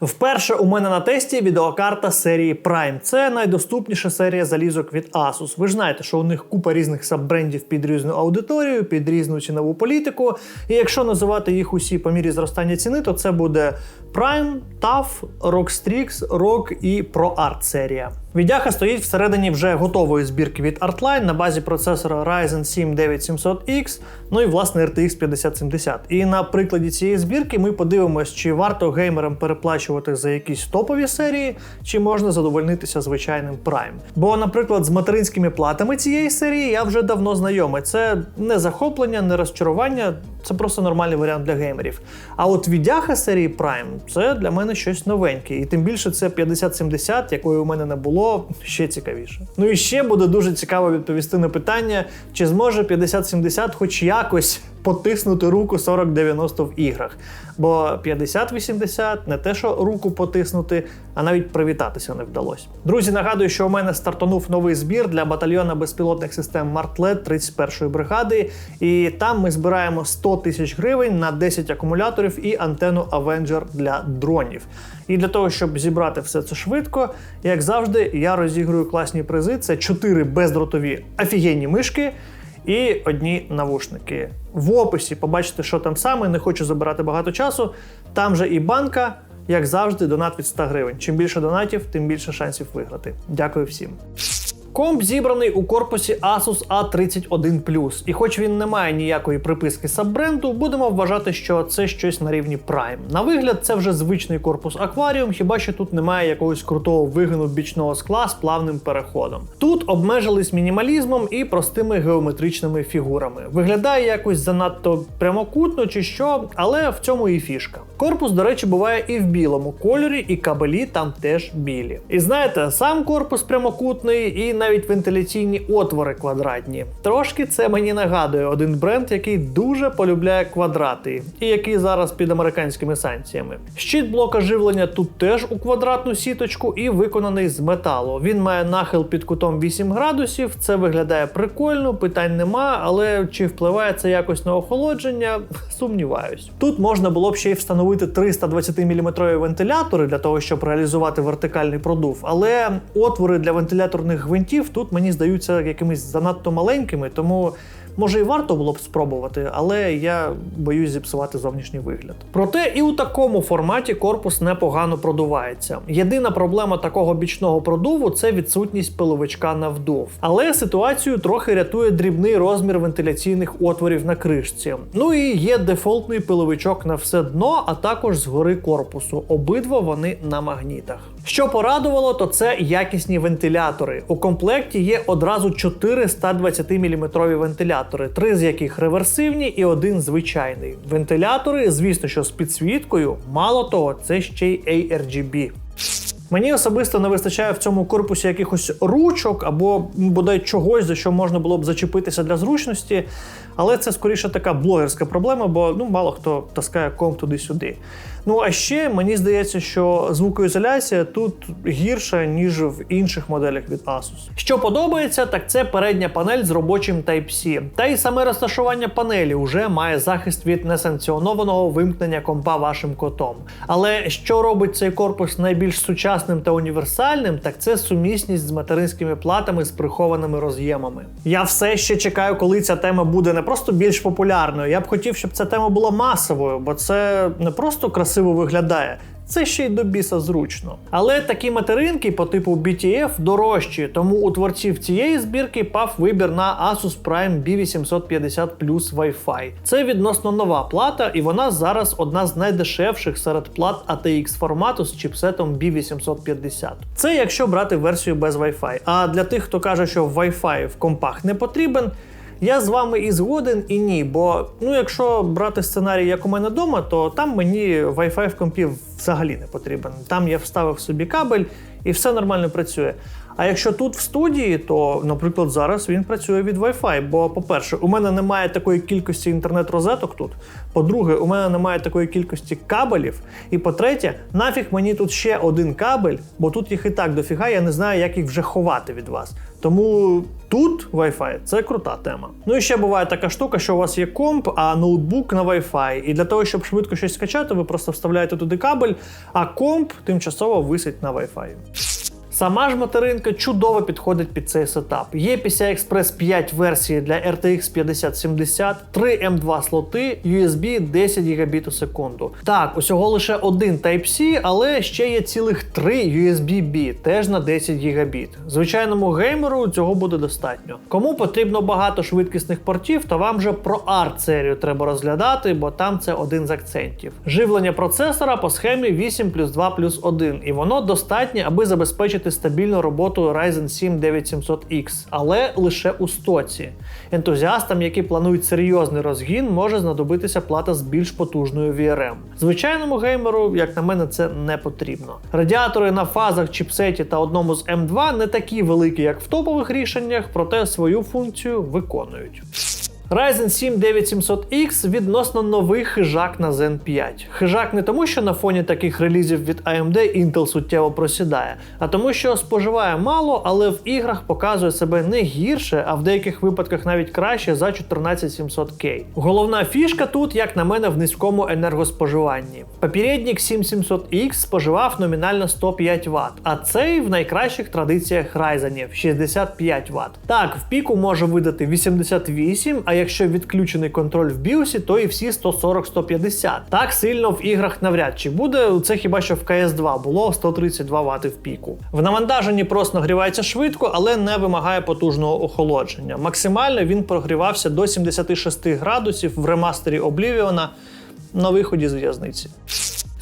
Вперше у мене на тесті відеокарта серії Prime. Це найдоступніша серія залізок від Asus. Ви ж знаєте, що у них купа різних саббрендів під різну аудиторію, під різну цінову політику. І якщо називати їх усі по мірі зростання ціни, то це буде Prime, TAF, ROG Strix, ROG і ProArt серія. Відяха стоїть всередині вже готової збірки від Artline на базі процесора Ryzen 7 9700X, ну і власне RTX 5070. І на прикладі цієї збірки ми подивимось, чи варто геймерам переплачувати за якісь топові серії, чи можна задовольнитися звичайним Prime. Бо, наприклад, з материнськими платами цієї серії я вже давно знайомий. Це не захоплення, не розчарування, це просто нормальний варіант для геймерів. А от відяха серії Prime це для мене щось новеньке. І тим більше це 5070, якої у мене не було, ще цікавіше. Ну і ще буде дуже цікаво відповісти на питання, чи зможе 5070 хоч якось потиснути руку 4090 в іграх. Бо 5080 не те, що руку потиснути, а навіть привітатися не вдалося. Друзі, нагадую, що у мене стартанув новий збір для батальйона безпілотних систем Martlet 31-ї бригади, і там ми збираємо 100 тисяч гривень на 10 акумуляторів і антенну Avenger для дронів. І для того, щоб зібрати все це швидко, як завжди, я розіграю класні призи. Це 4 бездротові офігенні мишки і одні навушники. В описі побачите, що там саме. Не хочу забирати багато часу. Там же і банка, як завжди, донат від 100 гривень. Чим більше донатів, тим більше шансів виграти. Дякую всім. Комп зібраний у корпусі Asus A31+. І хоч він не має ніякої приписки саббренду, будемо вважати, що це щось на рівні Prime. На вигляд, це вже звичний корпус акваріум, хіба що тут немає якогось крутого вигину бічного скла з плавним переходом. Тут обмежились мінімалізмом і простими геометричними фігурами. Виглядає якось занадто прямокутно чи що, але в цьому і фішка. Корпус, до речі, буває і в білому кольорі, і кабелі там теж білі. І знаєте, сам корпус прямокутний, і навіть вентиляційні отвори квадратні. Трошки це мені нагадує один бренд, який дуже полюбляє квадрати, і який зараз під американськими санкціями. Щит блока живлення тут теж у квадратну сіточку і виконаний з металу. Він має нахил під кутом 8 градусів. Це виглядає прикольно, питань нема, але чи впливає це якось на охолодження? Сумніваюсь. Тут можна було б ще й встановити 320 мм вентилятори для того, щоб реалізувати вертикальний продув, але отвори для вентиляторних гвинтів тут мені здаються якимись занадто маленькими, тому. Може, і варто було б спробувати, але я боюсь зіпсувати зовнішній вигляд. Проте і у такому форматі корпус непогано продувається. Єдина проблема такого бічного продуву це відсутність пиловичка на вдув. Але ситуацію трохи рятує дрібний розмір вентиляційних отворів на кришці. Ну і є дефолтний пиловичок на все дно, а також згори корпусу. Обидва вони на магнітах. Що порадувало, то це якісні вентилятори. У комплекті є одразу 4 120 мм вентилятори, три з яких реверсивні і один звичайний. Вентилятори, звісно, що з підсвіткою, мало того, це ще й ARGB. Мені особисто не вистачає в цьому корпусі якихось ручок або бодай чогось, за що можна було б зачепитися для зручності. Але це скоріше така блогерська проблема, бо ну мало хто таскає комп туди-сюди. Ну а ще мені здається, що звукоізоляція тут гірша, ніж в інших моделях від Asus. Що подобається, так це передня панель з робочим Type-C. Та й саме розташування панелі вже має захист від несанкціонованого вимкнення компа вашим котом. Але що робить цей корпус найбільш сучасним та універсальним, так це сумісність з материнськими платами з прихованими роз'ємами. Я все ще чекаю, коли ця тема буде не просто більш популярною. Я б хотів, щоб ця тема була масовою, бо це не просто красиво виглядає. Це ще й до біса зручно. Але такі материнки по типу BTF дорожчі, тому у творців цієї збірки пав вибір на Asus Prime B850 Plus Wi-Fi. Це відносно нова плата, і вона зараз одна з найдешевших серед плат ATX формату з чіпсетом B850. Це якщо брати версію без Wi-Fi. А для тих, хто каже, що Wi-Fi в компах не потрібен. Я з вами і згоден, і ні. Бо ну, якщо брати сценарій, як у мене вдома, то там мені Wi-Fi в компі взагалі не потрібен. Там я вставив собі кабель і все нормально працює. А якщо тут в студії, то, наприклад, зараз він працює від Wi-Fi. Бо, по-перше, у мене немає такої кількості інтернет-розеток тут. По-друге, у мене немає такої кількості кабелів. І по-третє, нафіг мені тут ще один кабель, бо тут їх і так дофіга, я не знаю, як їх вже ховати від вас. Тому тут Wi-Fi це крута тема. Ну і ще буває така штука, що у вас є комп, а ноутбук на Wi-Fi. І для того, щоб швидко щось скачати, ви просто вставляєте туди кабель, а комп тимчасово висить на Wi-Fi. Сама ж материнка чудово підходить під цей сетап. Є PCI Express 5 версії для RTX 5070, 3 M2 слоти, USB 10 Гбіт у секунду. Так, усього лише один Type-C, але ще є цілих 3 USB-B, теж на 10 Гбіт. Звичайному геймеру цього буде достатньо. Кому потрібно багато швидкісних портів, то вам вже про ART серію треба розглядати, бо там це один з акцентів. Живлення процесора по схемі 8 плюс 2 плюс 1, і воно достатнє, аби забезпечити стабільну роботу Ryzen 7 9700X, але лише у стоці. Ентузіастам, які планують серйозний розгін, може знадобитися плата з більш потужною VRM. Звичайному геймеру, як на мене, це не потрібно. Радіатори на фазах, чіпсеті та одному з M2 не такі великі, як в топових рішеннях, проте свою функцію виконують. Ryzen 7 9700X відносно новий хижак на Zen 5. Хижак не тому, що на фоні таких релізів від AMD Intel суттєво просідає, а тому, що споживає мало, але в іграх показує себе не гірше, а в деяких випадках навіть краще за 14700K. Головна фішка тут, як на мене, в низькому енергоспоживанні. Попередник 7700X споживав номінально 105 Вт, а цей в найкращих традиціях Ryzen 65 Вт. Так, в піку може видати 88, а якщо відключений контроль в BIOS, то і всі 140-150. Так сильно в іграх навряд чи буде. Це хіба що в CS2 було 132 Вт в піку. В навантаженні просто нагрівається швидко, але не вимагає потужного охолодження. Максимально він прогрівався до 76 градусів в ремастері Oblivion на виході з в'язниці.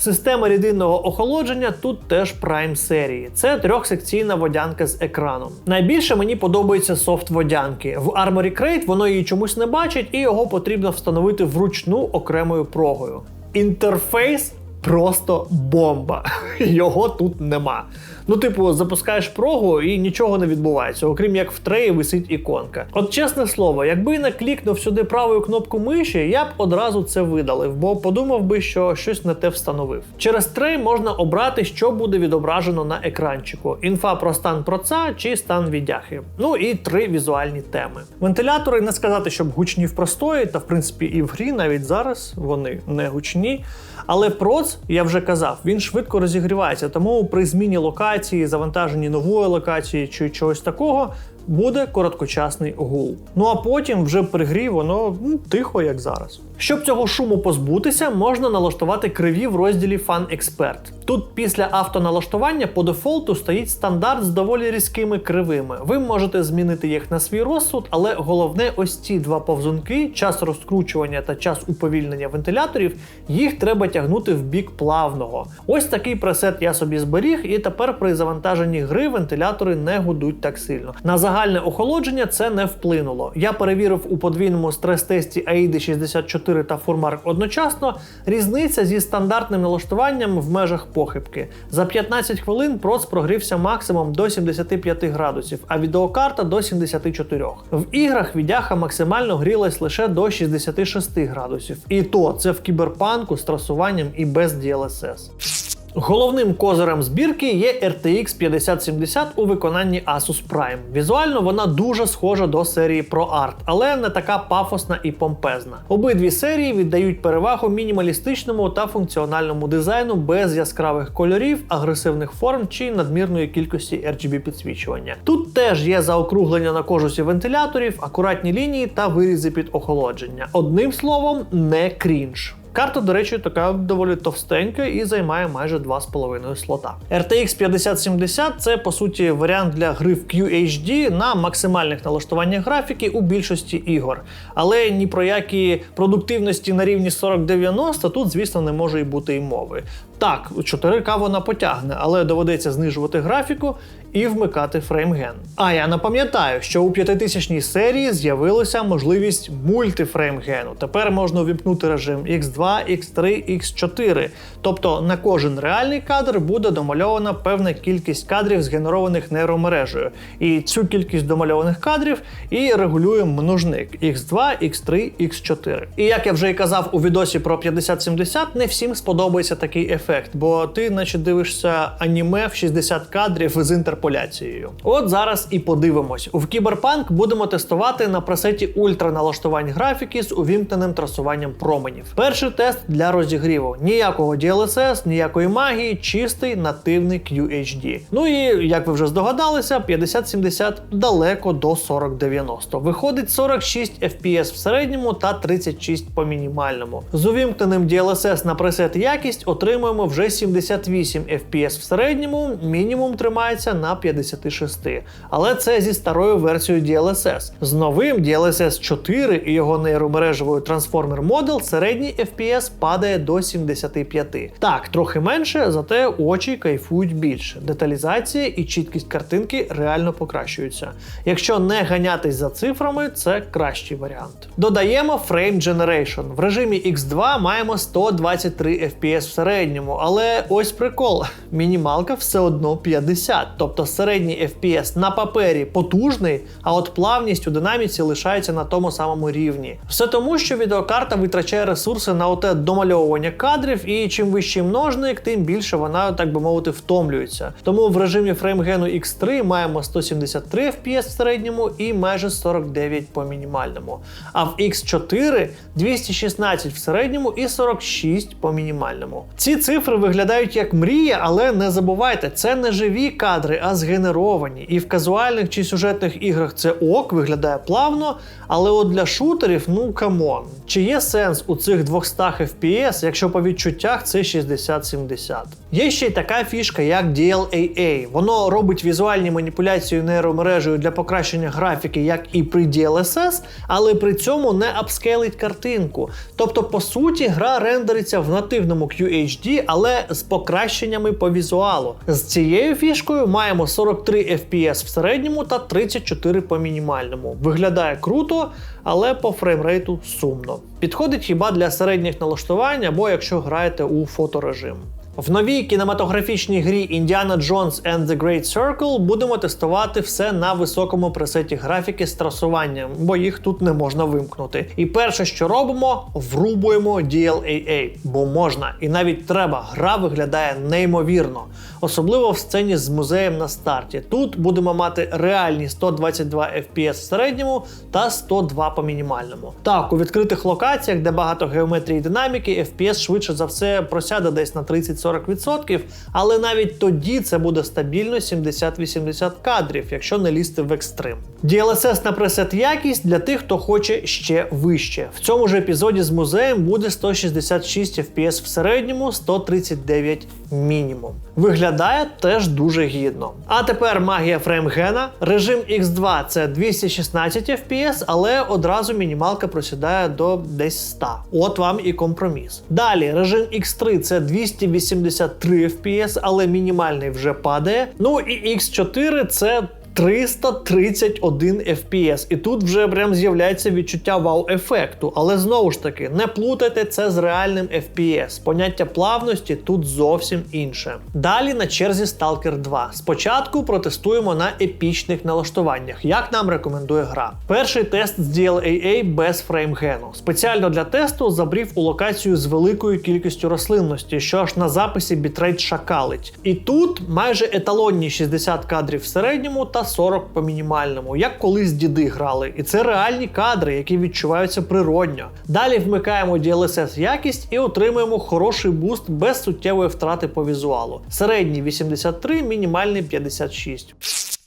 Система рідинного охолодження тут теж Prime серії. Це трьохсекційна водянка з екраном. Найбільше мені подобається софт водянки. В Armory Crate воно її чомусь не бачить, і його потрібно встановити вручну окремою прогою. Інтерфейс просто бомба. Його тут нема. Ну, типу, запускаєш прогу і нічого не відбувається, окрім як в треї висить іконка. От чесне слово, якби не клікнув сюди правою кнопку миші, я б одразу це видалив, бо подумав би, що щось не те встановив. Через трей можна обрати, що буде відображено на екранчику: інфа про стан проца чи стан віддяхи. Ну і три візуальні теми. Вентилятори не сказати, щоб гучні в простої, та в принципі і в грі навіть зараз вони не гучні. Але проц, я вже казав, він швидко розігрівається, тому при зміні локації, завантаженні нової локації чи чогось такого. Буде короткочасний гул. Ну а потім вже при грі воно ну, тихо, як зараз. Щоб цього шуму позбутися, можна налаштувати криві в розділі Fan Expert. Тут після автоналаштування по дефолту стоїть стандарт з доволі різкими кривими. Ви можете змінити їх на свій розсуд, але головне, ось ці два повзунки, час розкручування та час уповільнення вентиляторів, їх треба тягнути в бік плавного. Ось такий пресет я собі зберіг, і тепер при завантаженні гри вентилятори не гудуть так сильно. На загальне охолодження це не вплинуло. Я перевірив у подвійному стрес-тесті AIDA 64 та Furmark одночасно. Різниця зі стандартним налаштуванням в межах похибки. За 15 хвилин проц прогрівся максимум до 75 градусів, а відеокарта до 74. В іграх відяха максимально грілась лише до 66 градусів. І то це в кіберпанку з трасуванням і без DLSS. Головним козирем збірки є RTX 5070 у виконанні Asus Prime. Візуально вона дуже схожа до серії ProArt, але не така пафосна і помпезна. Обидві серії віддають перевагу мінімалістичному та функціональному дизайну без яскравих кольорів, агресивних форм чи надмірної кількості RGB підсвічування. Тут теж є заокруглення на кожусі вентиляторів, акуратні лінії та вирізи під охолодження. Одним словом, не крінж. Карта, до речі, така доволі товстенька і займає майже 2,5 слота. RTX 5070 це по суті варіант для гри в QHD на максимальних налаштуваннях графіки у більшості ігор. Але ні про які продуктивності на рівні 4090 тут, звісно, не може й бути й мови. Так, 4К вона потягне, але доведеться знижувати графіку і вмикати фреймген. А я напам'ятаю, що у 5000 серії з'явилася можливість мультифреймгену. Тепер можна увімкнути режим X2, X3, X4. Тобто на кожен реальний кадр буде домальована певна кількість кадрів, згенерованих нейромережею. І цю кількість домальованих кадрів і регулює множник x2, x3, x4. І як я вже і казав у відосі про 5070, не всім сподобається такий ефект, бо ти, наче дивишся аніме в 60 кадрів з інтерполяцією. От зараз і подивимось. У Cyberpunk будемо тестувати на пресеті ультра налаштувань графіки з увімкненим трасуванням променів. Перший тест для розігріву. Ніякого DLSS, ніякої магії, чистий нативний QHD. Ну і як ви вже здогадалися, 5070 далеко до 4090. Виходить 46 FPS в середньому та 36 по мінімальному. З увімкненим DLSS на пресет якість отримуємо вже 78 FPS в середньому, мінімум тримається на 56. Але це зі старою версією DLSS. З новим DLSS 4 і його нейромережевою Transformer Model середній FPS падає до 75. Так, трохи менше, зате очі кайфують більше. Деталізація і чіткість картинки реально покращуються. Якщо не ганятись за цифрами, це кращий варіант. Додаємо Frame Generation. В режимі X2 маємо 123 FPS в середньому, але ось прикол: мінімалка все одно 50. Тобто середній FPS на папері потужний, а от плавність у динаміці лишається на тому самому рівні. Все тому, що відеокарта витрачає ресурси на оте домальовування кадрів, і чим вищий множник, тим більше вона, так би мовити, втомлюється. Тому в режимі фреймгену X3 маємо 173 FPS в середньому і майже 49 по мінімальному. А в X4 216 в середньому і 46 по мінімальному. Ці цифри виглядають як мрія, але не забувайте, це не живі кадри, а згенеровані. І в казуальних чи сюжетних іграх це ок, виглядає плавно, але от для шутерів, ну камон. Чи є сенс у цих 200 FPS, якщо по відчуттях це 60-70? Є ще й така фішка, як DLAA. Воно робить візуальні маніпуляції нейромережею для покращення графіки, як і при DLSS, але при цьому не апскейлить картинку. Тобто, по суті, гра рендериться в нативному QHD, але з покращеннями по візуалу. З цією фішкою маємо 43 FPS в середньому та 34 по мінімальному. Виглядає круто, але по фреймрейту сумно. Підходить хіба для середніх налаштувань або якщо граєте у фоторежим. В новій кінематографічній грі Indiana Jones and the Great Circle будемо тестувати все на високому пресеті графіки з трасуванням, бо їх тут не можна вимкнути. І перше, що робимо, врубуємо DLAA, бо можна і навіть треба. Гра виглядає неймовірно, особливо в сцені з музеєм на старті. Тут будемо мати реальні 122 FPS в середньому та 102 по мінімальному. Так, у відкритих локаціях, де багато геометрії і динаміки, FPS швидше за все просяде десь на 30-40%, але навіть тоді це буде стабільно 70-80 кадрів, якщо не лізти в екстрим. DLSS на пресет якість для тих, хто хоче ще вище. В цьому ж епізоді з музеєм буде 166 FPS в середньому, 139 мінімум. Виглядає теж дуже гідно. А тепер магія фреймгена. Режим X2 це 216 FPS, але одразу мінімалка просідає до десь 100. От вам і компроміс. Далі режим X3 це 283 FPS, але мінімальний вже падає. Ну і X4 це 331 FPS. І тут вже прям з'являється відчуття вау-ефекту. Але знову ж таки, не плутайте це з реальним FPS. Поняття плавності тут зовсім інше. Далі на черзі Stalker 2. Спочатку протестуємо на епічних налаштуваннях, як нам рекомендує гра. Перший тест з DLAA без фреймгену. Спеціально для тесту забрів у локацію з великою кількістю рослинності, що аж на записі бітрейт шакалить. І тут майже еталонні 60 кадрів в середньому та 40 по мінімальному, як колись діди грали. І це реальні кадри, які відчуваються природньо. Далі вмикаємо DLSS якість і отримуємо хороший буст без суттєвої втрати по візуалу. Середній 83, мінімальний 56.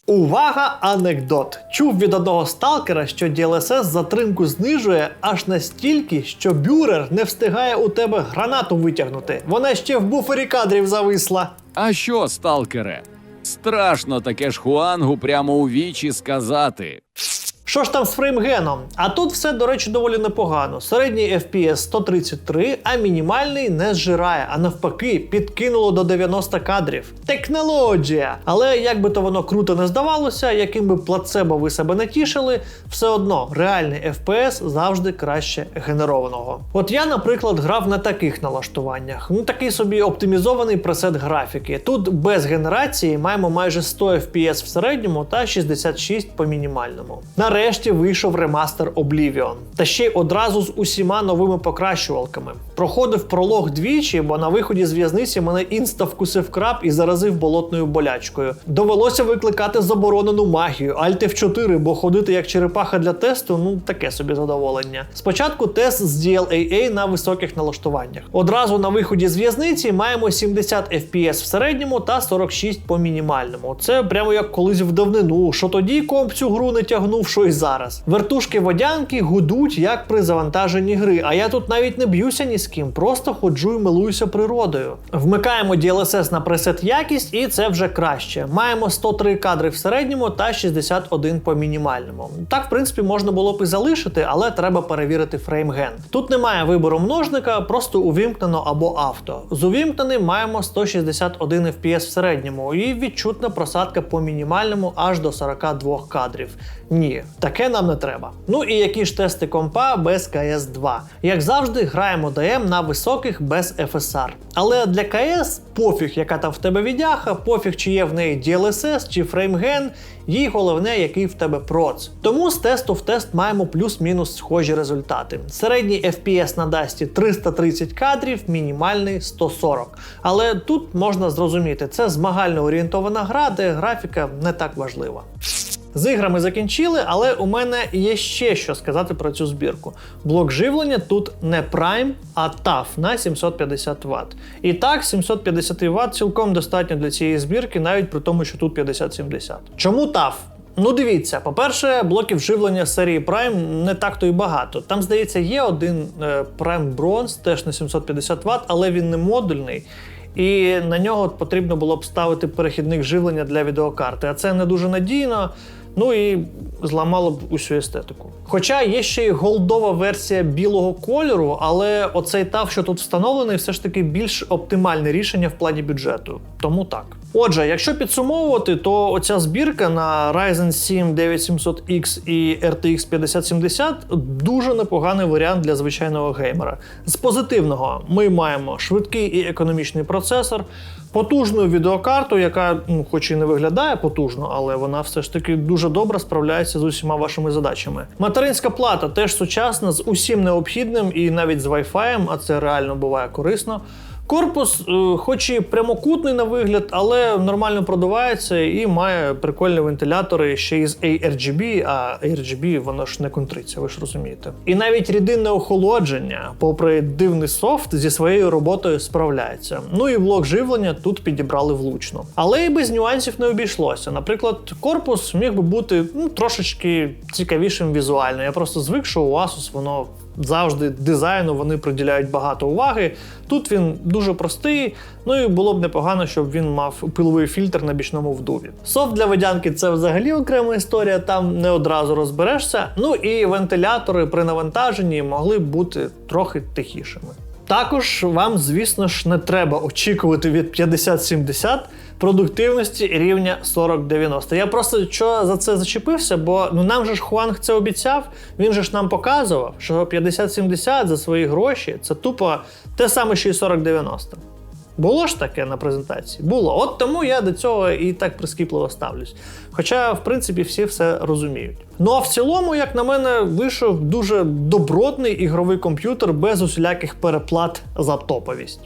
Увага, анекдот! Чув від одного сталкера, що DLSS затримку знижує аж настільки, що бюрер не встигає у тебе гранату витягнути. Вона ще в буфері кадрів зависла. А що, сталкере? Страшно таке ж хуангу прямо у вічі сказати. Що ж там з фреймгеном? А тут все, до речі, доволі непогано. Середній FPS 133, а мінімальний не зжирає, а навпаки, підкинуло до 90 кадрів. Технологія! Але як би то воно круто не здавалося, яким би плацебо ви себе не тішили, все одно реальний FPS завжди краще генерованого. От я, наприклад, грав на таких налаштуваннях. Ну такий собі оптимізований пресет графіки. Тут без генерації маємо майже 100 FPS в середньому та 66 по мінімальному. Нарешті вийшов ремастер Oblivion. Та ще й одразу з усіма новими покращувалками. Проходив пролог двічі, бо на виході з в'язниці мене інста вкусив краб і заразив болотною болячкою. Довелося викликати заборонену магію, Alt F4, бо ходити як черепаха для тесту ну таке собі задоволення. Спочатку тест з DLAA на високих налаштуваннях. Одразу на виході з в'язниці маємо 70 FPS в середньому та 46 по мінімальному. Це прямо як колись в давнину. Що тоді комп цю гру не тягнув, що й зараз. Вертушки водянки гудуть як при завантаженні гри. А я тут навіть не б'юся ні з ким, просто ходжу і милуюся природою. Вмикаємо DLSS на пресет якість, і це вже краще. Маємо 103 кадри в середньому та 61 по мінімальному. Так, в принципі, можна було б і залишити, але треба перевірити фреймген. Тут немає вибору множника, просто увімкнено або авто. З увімкненим маємо 161 FPS в середньому і відчутна просадка по мінімальному аж до 42 кадрів. Ні, таке нам не треба. Ну і які ж тести компа без cs 2 Як завжди, граємо DM на високих без FSR. Але для КС пофіг, яка там в тебе відяха, пофіг, чи є в неї DLSS чи фреймген, їй головне, який в тебе проц. Тому з тесту в тест маємо плюс-мінус схожі результати. Середній FPS на Дасті 330 кадрів, мінімальний 140. Але тут можна зрозуміти, це змагально орієнтована гра, де графіка не так важлива. З іграми закінчили, але у мене є ще що сказати про цю збірку. Блок живлення тут не Prime, а TAF на 750 Вт. І так, 750 Вт цілком достатньо для цієї збірки, навіть при тому, що тут 50-70. Чому TAF? Ну, дивіться, по-перше, блоків живлення серії Prime не так то й багато. Там, здається, є один е, Prime Bronze, теж на 750 Вт, але він не модульний. І на нього потрібно було б ставити перехідник живлення для відеокарти. А це не дуже надійно. Ну і зламало б усю естетику. Хоча є ще й голдова версія білого кольору, але оцей тав, що тут встановлений, все ж таки більш оптимальне рішення в плані бюджету. Тому так. Отже, якщо підсумовувати, то оця збірка на Ryzen 7 9700X і RTX 5070 дуже непоганий варіант для звичайного геймера. З позитивного ми маємо швидкий і економічний процесор, потужну відеокарту, яка, ну, хоч і не виглядає потужно, але вона все ж таки дуже добре справляється з усіма вашими задачами. Материнська плата теж сучасна з усім необхідним і навіть з Wi-Fi, а це реально буває корисно. Корпус, е, хоч і прямокутний на вигляд, але нормально продувається і має прикольні вентилятори ще й з ARGB, а ARGB воно ж не контриться, ви ж розумієте. І навіть рідинне охолодження, попри дивний софт, зі своєю роботою справляється. Ну і блок живлення тут підібрали влучно. Але і без нюансів не обійшлося. Наприклад, корпус міг би бути ну, трошечки цікавішим візуально. Я просто звик, що у Asus воно завжди дизайну вони приділяють багато уваги. Тут він дуже простий, ну і було б непогано, щоб він мав пиловий фільтр на бічному вдуві. Софт для водянки це взагалі окрема історія, там не одразу розберешся. Ну і вентилятори при навантаженні могли б бути трохи тихішими. Також вам, звісно ж, не треба очікувати від 50-70 продуктивності рівня 40-90. Я просто що за це зачепився, бо ну нам же ж Хуанг це обіцяв. Він же ж нам показував, що 50-70 за свої гроші це тупо те саме, що і 4090. Було ж таке на презентації? Було. От тому я до цього і так прискіпливо ставлюсь. Хоча, в принципі, всі все розуміють. Ну а в цілому, як на мене, вийшов дуже добротний ігровий комп'ютер без усіляких переплат за топовість.